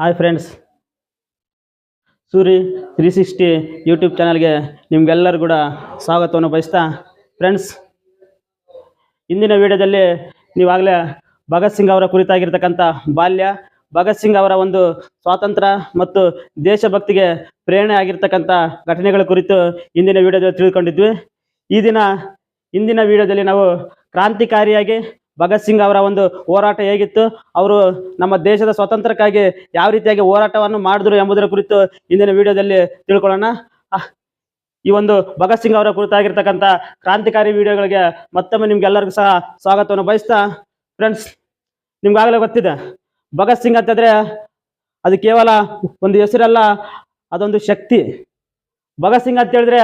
Hi friends Suri three sixty YouTube ಚಾನಲ್ಗೆ ನಿಮಗೆಲ್ಲರೂ ಕೂಡ ಸ್ವಾಗತವನ್ನು ಬಯಸ್ತಾ ಫ್ರೆಂಡ್ಸ್ ಇಂದಿನ ವಿಡಿಯೋದಲ್ಲಿ ನೀವಾಗಲೇ ಭಗತ್ ಸಿಂಗ್ ಅವರ ಕುರಿತಾಗಿರ್ತಕ್ಕಂಥ ಬಾಲ್ಯ, ಭಗತ್ ಸಿಂಗ್ ಅವರ ಒಂದು ಸ್ವಾತಂತ್ರ್ಯ ಮತ್ತು ದೇಶಭಕ್ತಿಗೆ ಪ್ರೇರಣೆ ಆಗಿರ್ತಕ್ಕಂಥ ಘಟನೆಗಳ ಕುರಿತು ಇಂದಿನ ವಿಡಿಯೋದಲ್ಲಿ ತಿಳ್ಕೊಂಡಿದ್ವಿ ಈ ದಿನ, ಇಂದಿನ ವಿಡಿಯೋದಲ್ಲಿ ನಾವು ಕ್ರಾಂತಿಕಾರಿಯಾಗಿ ಭಗತ್ ಸಿಂಗ್ ಅವರ ಒಂದು ಹೋರಾಟ ಹೇಗಿತ್ತು? ಅವರು ನಮ್ಮ ದೇಶದ ಸ್ವಾತಂತ್ರ್ಯಕ್ಕಾಗಿ ಯಾವ ರೀತಿಯಾಗಿ ಹೋರಾಟವನ್ನು ಮಾಡಿದ್ರು ಎಂಬುದರ ಕುರಿತು ಇಂದಿನ ವಿಡಿಯೋದಲ್ಲಿ ತಿಳ್ಕೊಳ್ಳೋಣ. ಈ ಒಂದು ಭಗತ್ ಸಿಂಗ್ ಅವರ ಕುರಿತಾಗಿರ್ತಕ್ಕಂಥ ಕ್ರಾಂತಿಕಾರಿ ವಿಡಿಯೋಗಳಿಗೆ ಮತ್ತೊಮ್ಮೆ ನಿಮ್ಗೆಲ್ಲರಿಗೂ ಸಹ ಸ್ವಾಗತವನ್ನು ಬಯಸ್ತಾ ಫ್ರೆಂಡ್ಸ್ ನಿಮ್ಗಾಗಲೇ ಗೊತ್ತಿದೆ, ಭಗತ್ ಸಿಂಗ್ ಅಂತಂದ್ರೆ ಅದು ಕೇವಲ ಒಂದು ಹೆಸರಲ್ಲ, ಅದೊಂದು ಶಕ್ತಿ. ಭಗತ್ ಸಿಂಗ್ ಅಂತ ಹೇಳಿದ್ರೆ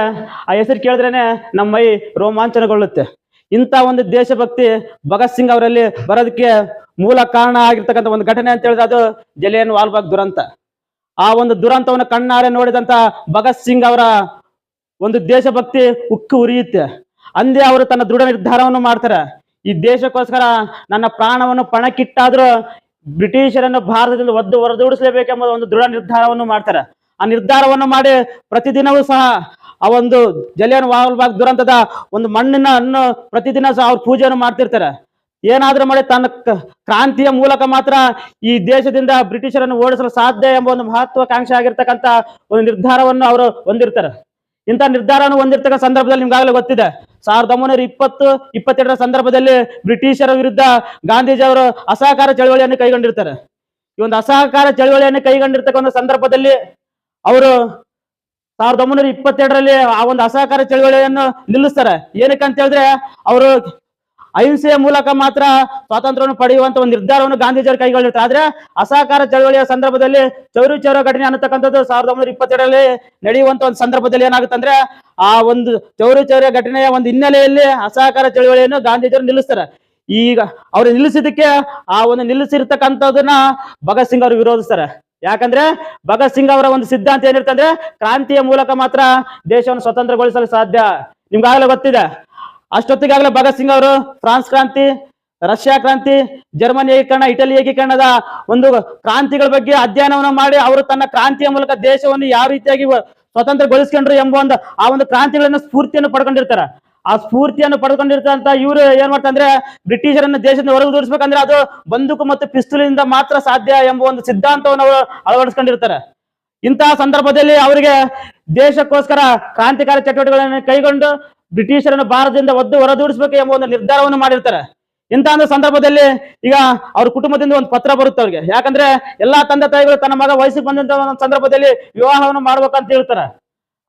ಆ ಹೆಸರು ಕೇಳಿದ್ರೇನೆ ನಮ್ಮ ಮೈ ರೋಮಾಂಚನಗೊಳ್ಳುತ್ತೆ. ಇಂಥ ಒಂದು ದೇಶಭಕ್ತಿ ಭಗತ್ ಸಿಂಗ್ ಅವರಲ್ಲಿ ಬರೋದಕ್ಕೆ ಮೂಲ ಕಾರಣ ಆಗಿರ್ತಕ್ಕಂಥ ಒಂದು ಘಟನೆ ಅಂತ ಹೇಳಿದ್ರೆ ಅದು ಜಲಿಯನ್ ವಾಲ್ಬಾಗ್ ದುರಂತ. ಆ ಒಂದು ದುರಂತವನ್ನು ಕಣ್ಣಾರೆ ನೋಡಿದಂತ ಭಗತ್ ಸಿಂಗ್ ಅವರ ಒಂದು ದೇಶಭಕ್ತಿ ಉಕ್ಕು ಉರಿಯುತ್ತೆ. ಅಂದೇ ಅವರು ತನ್ನ ದೃಢ ನಿರ್ಧಾರವನ್ನು ಮಾಡ್ತಾರೆ. ಈ ದೇಶಕ್ಕೋಸ್ಕರ ನನ್ನ ಪ್ರಾಣವನ್ನು ಪಣಕ್ಕಿಟ್ಟಾದ್ರೂ ಬ್ರಿಟಿಷರನ್ನು ಭಾರತದಿಂದ ಒದ್ದು ಹೊರದೂಡಿಸಲೇಬೇಕೆಂಬ ಒಂದು ದೃಢ ನಿರ್ಧಾರವನ್ನು ಮಾಡ್ತಾರೆ. ಆ ನಿರ್ಧಾರವನ್ನು ಮಾಡಿ ಪ್ರತಿದಿನವೂ ಸಹ ಆ ಒಂದು ಜಲಿಯನ್ ವಾಲ್ಬಾಗ್ ದುರಂತದ ಒಂದು ಮಣ್ಣಿನ ಅನ್ನು ಪ್ರತಿದಿನ ಸಹ ಅವ್ರು ಪೂಜೆಯನ್ನು ಮಾಡ್ತಿರ್ತಾರೆ. ಏನಾದ್ರೂ ಮಾಡಿ ತನ್ನ ಕ್ರಾಂತಿಯ ಮೂಲಕ ಮಾತ್ರ ಈ ದೇಶದಿಂದ ಬ್ರಿಟಿಷರನ್ನು ಓಡಿಸಲು ಸಾಧ್ಯ ಎಂಬ ಒಂದು ಮಹತ್ವಾಕಾಂಕ್ಷೆ ಆಗಿರ್ತಕ್ಕಂತ ಒಂದು ನಿರ್ಧಾರವನ್ನು ಅವರು ಹೊಂದಿರ್ತಾರೆ. ಇಂಥ ನಿರ್ಧಾರವನ್ನು ಹೊಂದಿರ್ತಕ್ಕಂಥ ಸಂದರ್ಭದಲ್ಲಿ ನಿಮ್ಗಾಗಲೇ ಗೊತ್ತಿದೆ. ಸಾವಿರದ ಒಂಬೈನೂರ ಇಪ್ಪತ್ತು, ಇಪ್ಪತ್ತೆರಡರ ಸಂದರ್ಭದಲ್ಲಿ ಬ್ರಿಟಿಷರ ವಿರುದ್ಧ ಗಾಂಧೀಜಿ ಅವರು ಅಸಹಕಾರ ಚಳವಳಿಯನ್ನು ಕೈಗೊಂಡಿರ್ತಾರೆ. ಈ ಒಂದು ಅಸಹಕಾರ ಚಳವಳಿಯನ್ನು ಕೈಗೊಂಡಿರ್ತಕ್ಕಂಥ ಸಂದರ್ಭದಲ್ಲಿ ಅವರು ಸಾವಿರದ ಒಂಬೈನೂರ ಇಪ್ಪತ್ತೆರಡರಲ್ಲಿ ಆ ಒಂದು ಅಸಹಕಾರ ಚಳವಳಿಯನ್ನು ನಿಲ್ಲಿಸ್ತಾರೆ. ಏನಕ್ಕೆ ಅಂತ ಹೇಳಿದ್ರೆ ಅವರು ಅಹಿಂಸೆಯ ಮೂಲಕ ಮಾತ್ರ ಸ್ವಾತಂತ್ರ್ಯವನ್ನು ಪಡೆಯುವಂತ ಒಂದು ನಿರ್ಧಾರವನ್ನು ಗಾಂಧೀಜಿಯವರು ಕೈಗೊಂಡಿರ್ತಾರೆ ಆದ್ರೆ ಅಸಹಕಾರ ಚಳವಳಿಯ ಸಂದರ್ಭದಲ್ಲಿ ಚೌರಿ ಚೌರ ಘಟನೆ ಅನ್ನತಕ್ಕಂಥದ್ದು ಸಾವಿರದ ಒಂಬೈನೂರ ಇಪ್ಪತ್ತೆರಡರಲ್ಲಿ ನಡೆಯುವಂತ ಒಂದು ಸಂದರ್ಭದಲ್ಲಿ ಏನಾಗುತ್ತೆ ಅಂದ್ರೆ ಆ ಒಂದು ಚೌರಿ ಚೌರ ಘಟನೆಯ ಒಂದು ಹಿನ್ನೆಲೆಯಲ್ಲಿ ಅಸಹಕಾರ ಚಳವಳಿಯನ್ನು ಗಾಂಧೀಜಿಯವರು ನಿಲ್ಲಿಸ್ತಾರೆ. ಈಗ ಅವರು ನಿಲ್ಲಿಸಿದಕ್ಕೆ ಆ ಒಂದು ನಿಲ್ಲಿಸಿರ್ತಕ್ಕಂಥದನ್ನ ಭಗತ್ ಸಿಂಗ್ ಅವರು ವಿರೋಧಿಸ್ತಾರೆ. ಯಾಕಂದ್ರೆ ಭಗತ್ ಸಿಂಗ್ ಅವರ ಒಂದು ಸಿದ್ಧಾಂತ ಏನಿರ್ತಂದ್ರೆ ಕ್ರಾಂತಿಯ ಮೂಲಕ ಮಾತ್ರ ದೇಶವನ್ನು ಸ್ವತಂತ್ರಗೊಳಿಸಲು ಸಾಧ್ಯ. ನಿಮ್ಗಾಗಲೇ ಗೊತ್ತಿದೆ. ಅಷ್ಟೊತ್ತಿಗಾಗಲೇ ಭಗತ್ ಸಿಂಗ್ ಅವರು ಫ್ರಾನ್ಸ್ ಕ್ರಾಂತಿ, ರಷ್ಯಾ ಕ್ರಾಂತಿ, ಜರ್ಮನಿ ಏಕೀಕರಣ, ಇಟಲಿ ಏಕೀಕರಣದ ಒಂದು ಕ್ರಾಂತಿಗಳ ಬಗ್ಗೆ ಅಧ್ಯಯನವನ್ನು ಮಾಡಿ ಅವರು ತನ್ನ ಕ್ರಾಂತಿಯ ಮೂಲಕ ದೇಶವನ್ನು ಯಾವ ರೀತಿಯಾಗಿ ಸ್ವತಂತ್ರಗೊಳಿಸ್ಕೊಂಡ್ರು ಎಂಬ ಒಂದು ಆ ಒಂದು ಕ್ರಾಂತಿಗಳನ್ನ ಸ್ಫೂರ್ತಿಯನ್ನು ಪಡ್ಕೊಂಡಿರ್ತಾರೆ. ಆ ಸ್ಫೂರ್ತಿಯನ್ನು ಪಡೆದುಕೊಂಡಿರ್ತಂತ ಇವರು ಏನ್ ಮಾಡ್ತಾರೆ ಅಂದ್ರೆ ಬ್ರಿಟಿಷರನ್ನ ದೇಶದಿಂದ ಹೊರಗೆ ದೂರಿಸ್ಬೇಕಂದ್ರೆ ಅದು ಬಂದೂಕು ಮತ್ತು ಪಿಸ್ತೂಲಿನಿಂದ ಮಾತ್ರ ಸಾಧ್ಯ ಎಂಬ ಒಂದು ಸಿದ್ಧಾಂತವನ್ನು ಅವರು ಅಳವಡಿಸ್ಕೊಂಡಿರ್ತಾರೆ. ಇಂತಹ ಸಂದರ್ಭದಲ್ಲಿ ಅವರಿಗೆ ದೇಶಕ್ಕೋಸ್ಕರ ಕ್ರಾಂತಿಕಾರಿ ಚಟುವಟಿಕೆಗಳನ್ನು ಕೈಗೊಂಡು ಬ್ರಿಟಿಷರನ್ನು ಭಾರತದಿಂದ ಒದ್ದು ಹೊರದೂಡಿಸಬೇಕು ಎಂಬ ಒಂದು ನಿರ್ಧಾರವನ್ನು ಮಾಡಿರ್ತಾರೆ. ಇಂತಹ ಒಂದು ಸಂದರ್ಭದಲ್ಲಿ ಈಗ ಅವ್ರ ಕುಟುಂಬದಿಂದ ಒಂದು ಪತ್ರ ಬರುತ್ತೆ ಅವ್ರಿಗೆ. ಯಾಕಂದ್ರೆ ಎಲ್ಲಾ ತಂದೆ ತಾಯಿಗಳು ತನ್ನ ಮಗ ವಯಸ್ಸಿಗೆ ಬಂದಂತ ಒಂದು ಸಂದರ್ಭದಲ್ಲಿ ವಿವಾಹವನ್ನು ಮಾಡ್ಬೇಕಂತ ಹೇಳ್ತಾರೆ.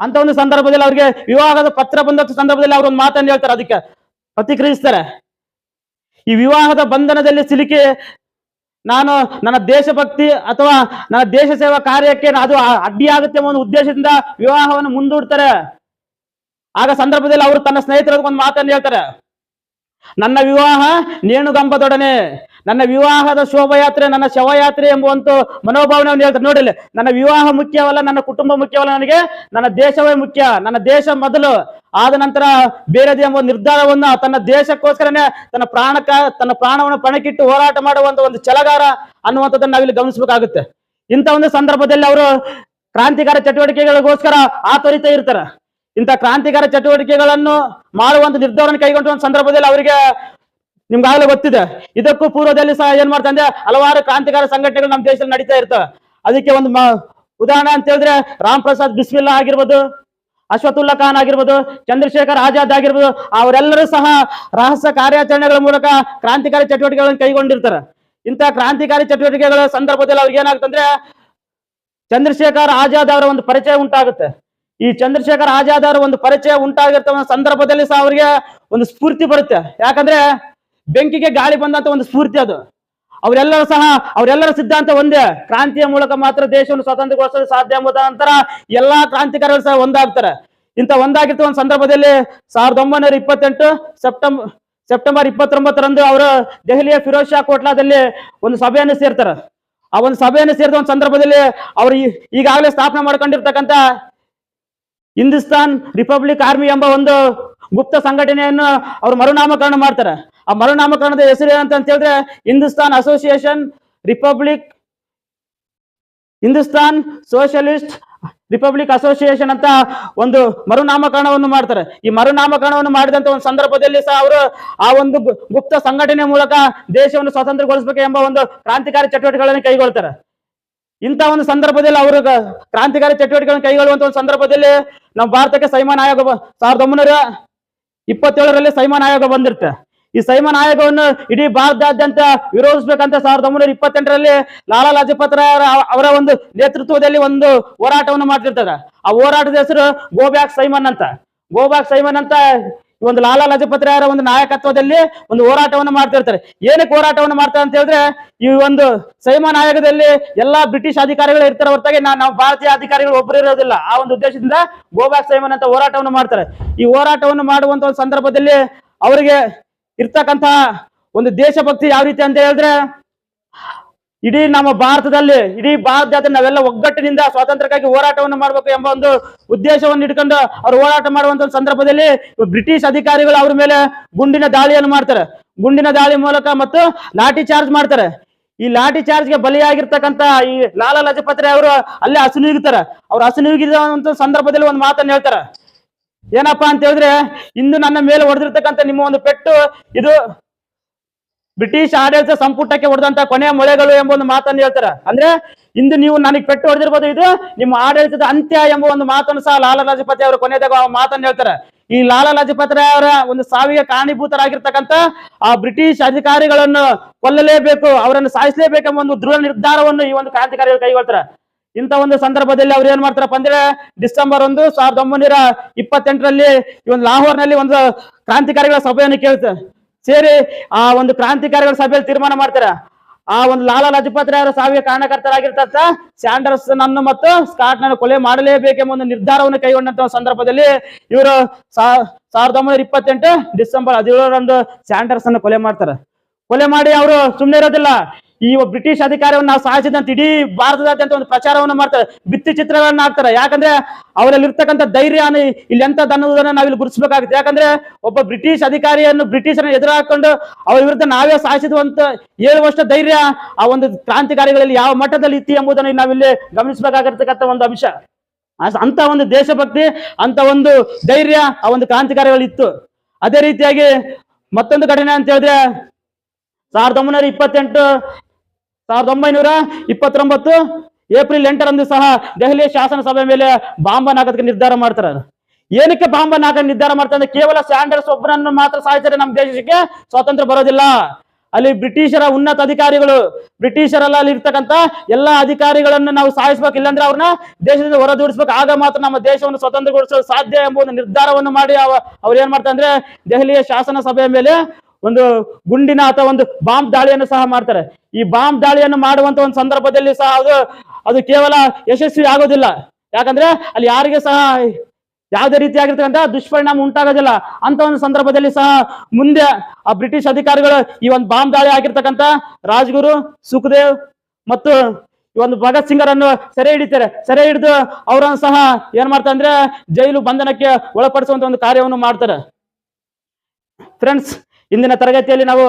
ಅಂತ ಒಂದು ಸಂದರ್ಭದಲ್ಲಿ ಅವ್ರಿಗೆ ವಿವಾಹದ ಪತ್ರ ಬಂದ ಸಂದರ್ಭದಲ್ಲಿ ಅವ್ರು ಒಂದು ಮಾತನ್ನು ಹೇಳ್ತಾರೆ, ಅದಕ್ಕೆ ಪ್ರತಿಕ್ರಿಯಿಸ್ತಾರೆ. ಈ ವಿವಾಹದ ಬಂಧನದಲ್ಲಿ ಸಿಲುಕಿ ನಾನು ನನ್ನ ದೇಶಭಕ್ತಿ ಅಥವಾ ನನ್ನ ದೇಶ ಸೇವಾ ಕಾರ್ಯಕ್ಕೆ ಅದು ಅಡ್ಡಿಯಾಗುತ್ತೆ ಎಂಬ ಒಂದು ಉದ್ದೇಶದಿಂದ ವಿವಾಹವನ್ನು ಮುಂದೂಡ್ತಾರೆ. ಆಗ ಸಂದರ್ಭದಲ್ಲಿ ಅವರು ತನ್ನ ಸ್ನೇಹಿತರ ಒಂದು ಮಾತನ್ನು ಹೇಳ್ತಾರೆ. ನನ್ನ ವಿವಾಹ ನೇಣುಗಂಬದೊಡನೆ. ನನ್ನ ವಿವಾಹದ ಶೋಭಯಾತ್ರೆ, ನನ್ನ ಶವಯಾತ್ರೆ ಎಂಬುವಂತ ಮನೋಭಾವನೆಯನ್ನು ಹೇಳ್ತಾರೆ ನೋಡಿಲ್ಲ, ನನ್ನ ವಿವಾಹ ಮುಖ್ಯವಲ್ಲ, ನನ್ನ ಕುಟುಂಬ ಮುಖ್ಯವಲ್ಲ ನನಗೆ, ನನ್ನ ದೇಶವೇ ಮುಖ್ಯ, ನನ್ನ ದೇಶ ಮೊದಲು. ಆದ ನಂತರ ಬೇರೆದೇ ಎಂಬ ನಿರ್ಧಾರವನ್ನು ತನ್ನ ದೇಶಕ್ಕೋಸ್ಕರನೇ ತನ್ನ ಪ್ರಾಣಕ, ತನ್ನ ಪ್ರಾಣವನ್ನು ಪಣಕ್ಕಿಟ್ಟು ಹೋರಾಟ ಮಾಡುವಂತ ಒಂದು ಛಲಗಾರ ಅನ್ನುವಂಥದ್ದನ್ನು ನಾವಿಲ್ಲಿ ಗಮನಿಸಬೇಕಾಗುತ್ತೆ. ಇಂಥ ಒಂದು ಸಂದರ್ಭದಲ್ಲಿ ಅವರು ಕ್ರಾಂತಿಕಾರ ಚಟುವಟಿಕೆಗಳಿಗೋಸ್ಕರ ತ್ವರಿತ ಇರ್ತಾರೆ. ಇಂಥ ಕ್ರಾಂತಿಕಾರ ಚಟುವಟಿಕೆಗಳನ್ನು ಮಾಡುವಂತ ನಿರ್ಧಾರವನ್ನು ಕೈಗೊಂಡ ಸಂದರ್ಭದಲ್ಲಿ ಅವರಿಗೆ ನಿಮ್ಗಾಗಲೇ ಗೊತ್ತಿದೆ. ಇದಕ್ಕೂ ಪೂರ್ವದಲ್ಲಿ ಸಹ ಏನ್ ಮಾಡ್ತಾರೆ ಅಂದ್ರೆ ಹಲವಾರು ಕ್ರಾಂತಿಕಾರ ಸಂಘಟನೆಗಳು ನಮ್ಮ ದೇಶದಲ್ಲಿ ನಡೀತಾ ಇರ್ತವೆ ಅದಕ್ಕೆ ಒಂದು ಉದಾಹರಣೆ ಅಂತ ಹೇಳಿದ್ರೆ ರಾಮ್ ಪ್ರಸಾದ್ ಬಿಸ್ಮಿಲ್ಲಾ ಆಗಿರ್ಬೋದು ಅಶ್ವತುಲ್ಲಾ ಖಾನ್ ಆಗಿರ್ಬೋದು, ಚಂದ್ರಶೇಖರ್ ಆಜಾದ್ ಆಗಿರ್ಬೋದು, ಅವರೆಲ್ಲರೂ ಸಹ ರಹಸ್ಯ ಕಾರ್ಯಾಚರಣೆಗಳ ಮೂಲಕ ಕ್ರಾಂತಿಕಾರಿ ಚಟುವಟಿಕೆಗಳನ್ನು ಕೈಗೊಂಡಿರ್ತಾರೆ. ಇಂಥ ಕ್ರಾಂತಿಕಾರಿ ಚಟುವಟಿಕೆಗಳ ಸಂದರ್ಭದಲ್ಲಿ ಅವ್ರಿಗೆ ಏನಾಗುತ್ತಂದ್ರೆ ಚಂದ್ರಶೇಖರ್ ಆಜಾದ್ ಅವರ ಒಂದು ಪರಿಚಯ ಉಂಟಾಗುತ್ತೆ. ಈ ಚಂದ್ರಶೇಖರ್ ಆಜಾದ್ ಅವರ ಒಂದು ಪರಿಚಯ ಉಂಟಾಗಿರ್ತವ ಸಂದರ್ಭದಲ್ಲಿ ಸಹ ಅವರಿಗೆ ಒಂದು ಸ್ಫೂರ್ತಿ ಬರುತ್ತೆ. ಯಾಕಂದ್ರೆ ಬೆಂಕಿಗೆ ಗಾಳಿ ಬಂದಂತ ಒಂದು ಸ್ಫೂರ್ತಿ ಅದು. ಅವರೆಲ್ಲರೂ ಸಹ, ಅವರೆಲ್ಲರ ಸಿದ್ಧಾಂತ ಒಂದೇ. ಕ್ರಾಂತಿಯ ಮೂಲಕ ಮಾತ್ರ ದೇಶವನ್ನು ಸ್ವತಂತ್ರಗೊಳಿಸಲು ಸಾಧ್ಯ ಎಂಬುದ ನಂತರ ಎಲ್ಲಾ ಕ್ರಾಂತಿಕಾರರು ಸಹ ಒಂದಾಗ್ತಾರೆ. ಇಂಥ ಒಂದಾಗಿರ್ತ ಒಂದು ಸಂದರ್ಭದಲ್ಲಿ ಸಾವಿರದ ಒಂಬೈನೂರ ಇಪ್ಪತ್ತೆಂಟು ಸೆಪ್ಟೆಂಬರ್ ಸೆಪ್ಟೆಂಬರ್ ಇಪ್ಪತ್ತೊಂಬತ್ತರಂದು ಅವರು ದೆಹಲಿಯ ಫಿರೋಜ್ ಶಾ ಕೋಟ್ಲಾದಲ್ಲಿ ಒಂದು ಸಭೆಯನ್ನು ಸೇರ್ತಾರೆ. ಆ ಒಂದು ಸಭೆಯನ್ನು ಸೇರಿದ ಒಂದು ಸಂದರ್ಭದಲ್ಲಿ ಅವರು ಈಗಾಗಲೇ ಸ್ಥಾಪನೆ ಮಾಡ್ಕೊಂಡಿರ್ತಕ್ಕಂಥ ಹಿಂದೂಸ್ತಾನ್ ರಿಪಬ್ಲಿಕ್ ಆರ್ಮಿ ಎಂಬ ಒಂದು ಗುಪ್ತ ಸಂಘಟನೆಯನ್ನು ಅವರು ಮರುನಾಮಕರಣ ಮಾಡ್ತಾರೆ. ಆ ಮರುನಾಮಕರಣದ ಹೆಸರು ಏನಂತ ಹೇಳಿದ್ರೆ Hindustan association republic Hindustan socialist republic association ಅಂತ ಒಂದು ಮರುನಾಮಕರಣವನ್ನು ಮಾಡ್ತಾರೆ. ಈ ಮರುನಾಮಕರಣವನ್ನು ಮಾಡಿದಂತ ಒಂದು ಸಂದರ್ಭದಲ್ಲಿ ಸಹ ಅವರು ಆ ಒಂದು ಗುಪ್ತ ಸಂಘಟನೆ ಮೂಲಕ ದೇಶವನ್ನು ಸ್ವತಂತ್ರಗೊಳಿಸಬೇಕು ಎಂಬ ಒಂದು ಕ್ರಾಂತಿಕಾರಿ ಚಟುವಟಿಕೆಗಳನ್ನು ಕೈಗೊಳ್ತಾರೆ. ಇಂಥ ಒಂದು ಸಂದರ್ಭದಲ್ಲಿ ಅವರು ಕ್ರಾಂತಿಕಾರಿ ಚಟುವಟಿಕೆಗಳನ್ನು ಕೈಗೊಳ್ಳುವಂತ ಒಂದು ಸಂದರ್ಭದಲ್ಲಿ ನಮ್ಮ ಭಾರತಕ್ಕೆ ಸೈಮಾನ್ ಆಯೋಗ ಸಾವಿರದ ಒಂಬೈನೂರ ಇಪ್ಪತ್ತೇಳರಲ್ಲಿ ಸೈಮಾನ್ ಆಯೋಗ ಬಂದಿರುತ್ತೆ. ಈ ಸೈಮಾನ್ ಆಯೋಗವನ್ನು ಇಡೀ ಭಾರತದಾದ್ಯಂತ ವಿರೋಧಿಸಬೇಕಂತ ಸಾವಿರದ ಒಂಬೈನೂರ ಇಪ್ಪತ್ತೆಂಟರಲ್ಲಿ ಲಾಲಾ ಲಜಪತ್ ರಾಯ್ ಅವರ- ಒಂದು ನೇತೃತ್ವದಲ್ಲಿ ಒಂದು ಹೋರಾಟವನ್ನು ಮಾಡ್ತಿರ್ತಾರೆ. ಆ ಹೋರಾಟದ ಹೆಸರು ಗೋಬ್ಯಾಕ್ ಸೈಮನ್ ಅಂತ. ಗೋಬ್ಯಾಕ್ ಸೈಮನ್ ಅಂತ ಒಂದು ಲಾಲಾ ಲಜಪತ್ ರಾಯರ ಒಂದು ನಾಯಕತ್ವದಲ್ಲಿ ಒಂದು ಹೋರಾಟವನ್ನು ಮಾಡ್ತಿರ್ತಾರೆ ಏನಕ್ಕೆ ಹೋರಾಟವನ್ನು ಮಾಡ್ತಾರೆ ಅಂತ ಹೇಳಿದ್ರೆ, ಈ ಒಂದು ಸೈಮನ್ ಆಯೋಗದಲ್ಲಿ ಎಲ್ಲಾ ಬ್ರಿಟಿಷ್ ಅಧಿಕಾರಿಗಳು ಇರ್ತಾರೆ ಹೊರತಾಗಿ ನಾವು ಭಾರತೀಯ ಅಧಿಕಾರಿಗಳು ಒಬ್ಬರು ಇರೋದಿಲ್ಲ. ಆ ಒಂದು ಉದ್ದೇಶದಿಂದ ಗೋಬ್ಯಾಕ್ ಸೈಮನ್ ಅಂತ ಹೋರಾಟವನ್ನು ಮಾಡ್ತಾರೆ. ಈ ಹೋರಾಟವನ್ನು ಮಾಡುವಂತ ಒಂದು ಸಂದರ್ಭದಲ್ಲಿ ಅವರಿಗೆ ಇರ್ತಕ್ಕಂತಹ ಒಂದು ದೇಶಭಕ್ತಿ ಯಾವ ರೀತಿ ಅಂತ ಹೇಳಿದ್ರೆ ಇಡೀ ನಮ್ಮ ಭಾರತದಲ್ಲಿ, ಇಡೀ ಭಾರತದಾದ್ಯಂತ ನಾವೆಲ್ಲ ಒಗ್ಗಟ್ಟಿನಿಂದ ಸ್ವಾತಂತ್ರ್ಯಕ್ಕಾಗಿ ಹೋರಾಟವನ್ನು ಮಾಡಬೇಕು ಎಂಬ ಒಂದು ಉದ್ದೇಶವನ್ನು ಇಟ್ಕೊಂಡು ಅವ್ರು ಹೋರಾಟ ಮಾಡುವಂತ ಸಂದರ್ಭದಲ್ಲಿ ಬ್ರಿಟಿಷ್ ಅಧಿಕಾರಿಗಳು ಅವ್ರ ಮೇಲೆ ಗುಂಡಿನ ದಾಳಿಯನ್ನು ಮಾಡ್ತಾರೆ. ಗುಂಡಿನ ದಾಳಿ ಮೂಲಕ ಮತ್ತು ಲಾಠಿ ಚಾರ್ಜ್ ಮಾಡ್ತಾರೆ. ಈ ಲಾಠಿ ಚಾರ್ಜ್ಗೆ ಬಲಿಯಾಗಿರ್ತಕ್ಕಂತ ಈ ಲಾಲಾ ಲಜಪತ್ ರಾಯ್ ಅವರು ಅಲ್ಲೇ ಹಸುನೀಗಿರ್ತಾರೆ ಅವ್ರು ಹಸುನೀಗಿರುವಂತ ಸಂದರ್ಭದಲ್ಲಿ ಒಂದು ಮಾತನ್ನು ಹೇಳ್ತಾರೆ. ಏನಪ್ಪಾ ಅಂತ ಹೇಳಿದ್ರೆ, ಇಂದು ನನ್ನ ಮೇಲೆ ಹೊಡೆದಿರ್ತಕ್ಕಂಥ ನಿಮ್ಮ ಒಂದು ಪೆಟ್ಟು, ಇದು ಬ್ರಿಟಿಷ್ ಆಡಳಿತ ಸಂಪುಟಕ್ಕೆ ಹೊಡೆದಂತ ಕೊನೆಯ ಮೊಳೆಗಳು ಎಂಬ ಒಂದು ಮಾತನ್ನು ಹೇಳ್ತಾರೆ. ಅಂದ್ರೆ ಇಂದು ನೀವು ನನಗೆ ಪೆಟ್ಟು ಹೊಡೆದಿರ್ಬೋದು, ಇದು ನಿಮ್ಮ ಆಡಳಿತದ ಅಂತ್ಯ ಎಂಬ ಒಂದು ಮಾತನ್ನು ಸಹ ಲಾಲಾ ಲಜಪತಿ ಅವರು ಆ ಮಾತನ್ನು ಹೇಳ್ತಾರೆ. ಈ ಲಾಲಾ ಲಜಪತ್ ರಾಯ್ ಅವರ ಒಂದು ಸಾವಿಗೆ ಕಾರಣೀಭೂತರಾಗಿರ್ತಕ್ಕಂಥ ಆ ಬ್ರಿಟಿಷ್ ಅಧಿಕಾರಿಗಳನ್ನು ಕೊಲ್ಲಲೇಬೇಕು, ಅವರನ್ನು ಸಾಯಿಸಲೇಬೇಕೆಂಬ ಒಂದು ದೃಢ ನಿರ್ಧಾರವನ್ನು ಈ ಒಂದು ಕ್ರಾಂತಿಕಾರಿಗಳು ಕೈಗೊಳ್ತಾರೆ. ಇಂಥ ಒಂದು ಸಂದರ್ಭದಲ್ಲಿ ಅವ್ರು ಏನ್ ಮಾಡ್ತಾರಪ್ಪ ಅಂದ್ರೆ ಡಿಸೆಂಬರ್ ಒಂದು ಸಾವಿರದ ಒಂಬೈನೂರ ಇಪ್ಪತ್ತೆಂಟರಲ್ಲಿ ಈ ಒಂದು ಲಾಹೋರ್ನಲ್ಲಿ ಒಂದು ಕ್ರಾಂತಿಕಾರಿಗಳ ಸಭೆಯನ್ನು ಕೇಳ್ತಾರೆ ಸೇರಿ ಆ ಒಂದು ಕ್ರಾಂತಿಕಾರಿಗಳ ಸಭೆಯಲ್ಲಿ ತೀರ್ಮಾನ ಮಾಡ್ತಾರ? ಆ ಒಂದು ಲಾಲಾ ಲಜಪತ್ ರಾಯರ ಸಾವಿಗೆ ಕಾರಣಕರ್ತರಾಗಿರ್ತಂತ ಸ್ಯಾಂಡರ್ಸ್ ನನ್ನ ಮತ್ತು ಸ್ಕಾಟ್ ನನ್ನ ಕೊಲೆ ಮಾಡಲೇಬೇಕೆಂಬ ಒಂದು ನಿರ್ಧಾರವನ್ನು ಕೈಗೊಂಡಂತ ಸಂದರ್ಭದಲ್ಲಿ ಇವರು ಸಾವಿರದ ಒಂಬೈನೂರ ಇಪ್ಪತ್ತೆಂಟು ಡಿಸೆಂಬರ್ ಹದಿನೇಳರಂದು ಸ್ಯಾಂಡರ್ಸ್ ಅನ್ನು ಕೊಲೆ ಮಾಡ್ತಾರೆ. ಕೊಲೆ ಮಾಡಿ ಅವರು ಸುಮ್ಮನೆ ಇರೋದಿಲ್ಲ. ಈ ಬ್ರಿಟಿಷ್ ಅಧಿಕಾರವನ್ನು ನಾವು ಸಾಧಿಸಿದಂತ ಇಡೀ ಭಾರತದಾದ್ಯಂತ ಒಂದು ಪ್ರಚಾರವನ್ನು ಮಾಡ್ತಾರೆ, ಭಿತ್ತಿ ಚಿತ್ರಗಳನ್ನ ಹಾಕ್ತಾರೆ. ಯಾಕಂದ್ರೆ ಅವರಲ್ಲಿ ಇರ್ತಕ್ಕಂಥ ಧೈರ್ಯ ಇಲ್ಲಿ ಎಂತದ್ದು ಅನ್ನೋದನ್ನ ನಾವಿಲ್ಲಿ ಗುರುತಿಸಬೇಕಾಗುತ್ತೆ. ಯಾಕಂದ್ರೆ ಒಬ್ಬ ಬ್ರಿಟಿಷ್ ಅಧಿಕಾರಿಯನ್ನು ಬ್ರಿಟಿಷರನ್ನು ಎದುರು ಹಾಕೊಂಡು ಅವರ ವಿರುದ್ಧ ನಾವೇ ಸಾಯಿಸಿದಂತ ಹೇಳುವಷ್ಟು ಧೈರ್ಯ ಆ ಒಂದು ಕ್ರಾಂತಿಕಾರಿಗಳಲ್ಲಿ ಯಾವ ಮಟ್ಟದಲ್ಲಿ ಇತ್ತು ಎಂಬುದನ್ನು ನಾವಿಲ್ಲಿ ಗಮನಿಸಬೇಕಾಗಿರ್ತಕ್ಕಂಥ ಒಂದು ಅಂಶ. ಅಂತ ಒಂದು ದೇಶಭಕ್ತಿ ಅಂತ ಒಂದು ಧೈರ್ಯ ಆ ಒಂದು ಕ್ರಾಂತಿಕಾರಿಗಳಿತ್ತು ಅದೇ ರೀತಿಯಾಗಿ ಮತ್ತೊಂದು ಘಟನೆ ಅಂತ ಹೇಳಿದ್ರೆ ಸಾವಿರದ ಒಂಬೈನೂರ ಇಪ್ಪತ್ತೆಂಟು ಸಾವಿರದ ಒಂಬೈನೂರ ಇಪ್ಪತ್ತೊಂಬತ್ತು ಏಪ್ರಿಲ್ ಎಂಟರಂದು ಸಹ ದೆಹಲಿಯ ಶಾಸನ ಸಭೆ ಮೇಲೆ ಬಾಂಬನ್ ಹಾಕೋದಕ್ಕೆ ನಿರ್ಧಾರ ಮಾಡ್ತಾರೆ. ಏನಕ್ಕೆ ಬಾಂಬನ್ ಹಾಕಕ್ಕೆ ನಿರ್ಧಾರ ಮಾಡ್ತಾರೆ ಅಂದ್ರೆ ಕೇವಲ ಸ್ಯಾಂಡರ್ಸ್ ಒಬ್ಬರನ್ನು ಮಾತ್ರ ಸಾಯಿಸಿದ್ರೆ ನಮ್ಮ ದೇಶಕ್ಕೆ ಸ್ವಾತಂತ್ರ್ಯ ಬರೋದಿಲ್ಲ. ಅಲ್ಲಿ ಬ್ರಿಟಿಷರ ಉನ್ನತ ಅಧಿಕಾರಿಗಳು, ಬ್ರಿಟಿಷರಲ್ಲ ಅಲ್ಲಿ ಇರ್ತಕ್ಕಂಥ ಎಲ್ಲಾ ಅಧಿಕಾರಿಗಳನ್ನು ನಾವು ಸಾಯಿಸ್ಬೇಕು, ಇಲ್ಲಾಂದ್ರೆ ಅವ್ರನ್ನ ದೇಶದಿಂದ ಹೊರದೂಡಿಸ್ಬೇಕು. ಆಗ ಮಾತ್ರ ನಮ್ಮ ದೇಶವನ್ನು ಸ್ವತಂತ್ರಗೊಳಿಸಲು ಸಾಧ್ಯ ಎಂಬ ಒಂದು ನಿರ್ಧಾರವನ್ನು ಮಾಡಿ ಅವ ಅವ್ರು ಏನ್ ಮಾಡ್ತಾರೆ ಅಂದ್ರೆ ದೆಹಲಿಯ ಶಾಸನ ಸಭೆಯ ಮೇಲೆ ಒಂದು ಗುಂಡಿನ ಅಥವಾ ಒಂದು ಬಾಂಬ್ ದಾಳಿಯನ್ನು ಸಹ ಮಾಡ್ತಾರೆ. ಈ ಬಾಂಬ್ ದಾಳಿಯನ್ನು ಮಾಡುವಂತ ಒಂದು ಸಂದರ್ಭದಲ್ಲಿ ಸಹ ಅದು ಅದು ಕೇವಲ ಯಶಸ್ವಿ ಆಗೋದಿಲ್ಲ. ಯಾಕಂದ್ರೆ ಅಲ್ಲಿ ಯಾರಿಗೆ ಸಹ ಯಾವುದೇ ರೀತಿಯಾಗಿರ್ತಕ್ಕಂಥ ದುಷ್ಪರಿಣಾಮ ಉಂಟಾಗೋದಿಲ್ಲ. ಅಂತ ಒಂದು ಸಂದರ್ಭದಲ್ಲಿ ಸಹ ಮುಂದೆ ಆ ಬ್ರಿಟಿಷ್ ಅಧಿಕಾರಿಗಳು ಈ ಒಂದು ಬಾಂಬ್ ದಾಳಿ ಆಗಿರ್ತಕ್ಕಂಥ ರಾಜ್ಗುರು ಸುಖದೇವ್ ಮತ್ತು ಈ ಒಂದು ಭಗತ್ ಸಿಂಗರನ್ನು ಸೆರೆ ಹಿಡಿತಾರೆ. ಸೆರೆ ಹಿಡಿದು ಅವರನ್ನು ಸಹ ಏನ್ ಮಾಡ್ತಾರೆ ಅಂದ್ರೆ ಜೈಲು ಬಂಧನಕ್ಕೆ ಒಳಪಡಿಸುವಂತ ಒಂದು ಕಾರ್ಯವನ್ನು ಮಾಡ್ತಾರೆ. ಫ್ರೆಂಡ್ಸ್ ಇಂದಿನ ತರಗತಿಯಲ್ಲಿ ನಾವು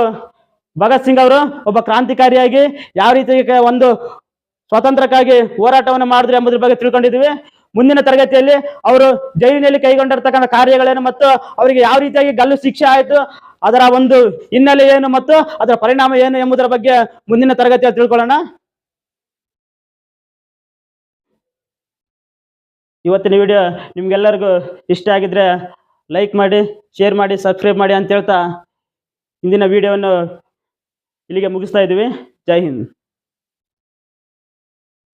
ಭಗತ್ ಸಿಂಗ್ ಅವರು ಒಬ್ಬ ಕ್ರಾಂತಿಕಾರಿಯಾಗಿ ಯಾವ ರೀತಿ ಒಂದು ಸ್ವಾತಂತ್ರ್ಯಕ್ಕಾಗಿ ಹೋರಾಟವನ್ನು ಮಾಡಿದ್ರು ಎಂಬುದ್ರ ಬಗ್ಗೆ ತಿಳ್ಕೊಂಡಿದ್ವಿ ಮುಂದಿನ ತರಗತಿಯಲ್ಲಿ ಅವರು ಜೈಲಿನಲ್ಲಿ ಕೈಗೊಂಡಿರ್ತಕ್ಕಂಥ ಕಾರ್ಯಗಳೇನು ಮತ್ತು ಅವರಿಗೆ ಯಾವ ರೀತಿಯಾಗಿ ಗಲ್ಲು ಶಿಕ್ಷೆ ಆಯಿತು, ಅದರ ಒಂದು ಹಿನ್ನೆಲೆ ಏನು ಮತ್ತು ಅದರ ಪರಿಣಾಮ ಏನು ಎಂಬುದರ ಬಗ್ಗೆ ಮುಂದಿನ ತರಗತಿಯಲ್ಲಿ ತಿಳ್ಕೊಳ್ಳೋಣ. ಇವತ್ತಿನ ವಿಡಿಯೋ ನಿಮ್ಗೆಲ್ಲರಿಗೂ ಇಷ್ಟ ಆಗಿದ್ರೆ ಲೈಕ್ ಮಾಡಿ, ಶೇರ್ ಮಾಡಿ, ಸಬ್ಸ್ಕ್ರೈಬ್ ಮಾಡಿ ಅಂತ ಹೇಳ್ತಾ ಇಂದಿನ ವಿಡಿಯೋವನ್ನು ಇಲ್ಲಿಗೆ ಮುಗಿಸ್ತಾ ಇದ್ದೀವಿ. ಜೈ ಹಿಂದ್.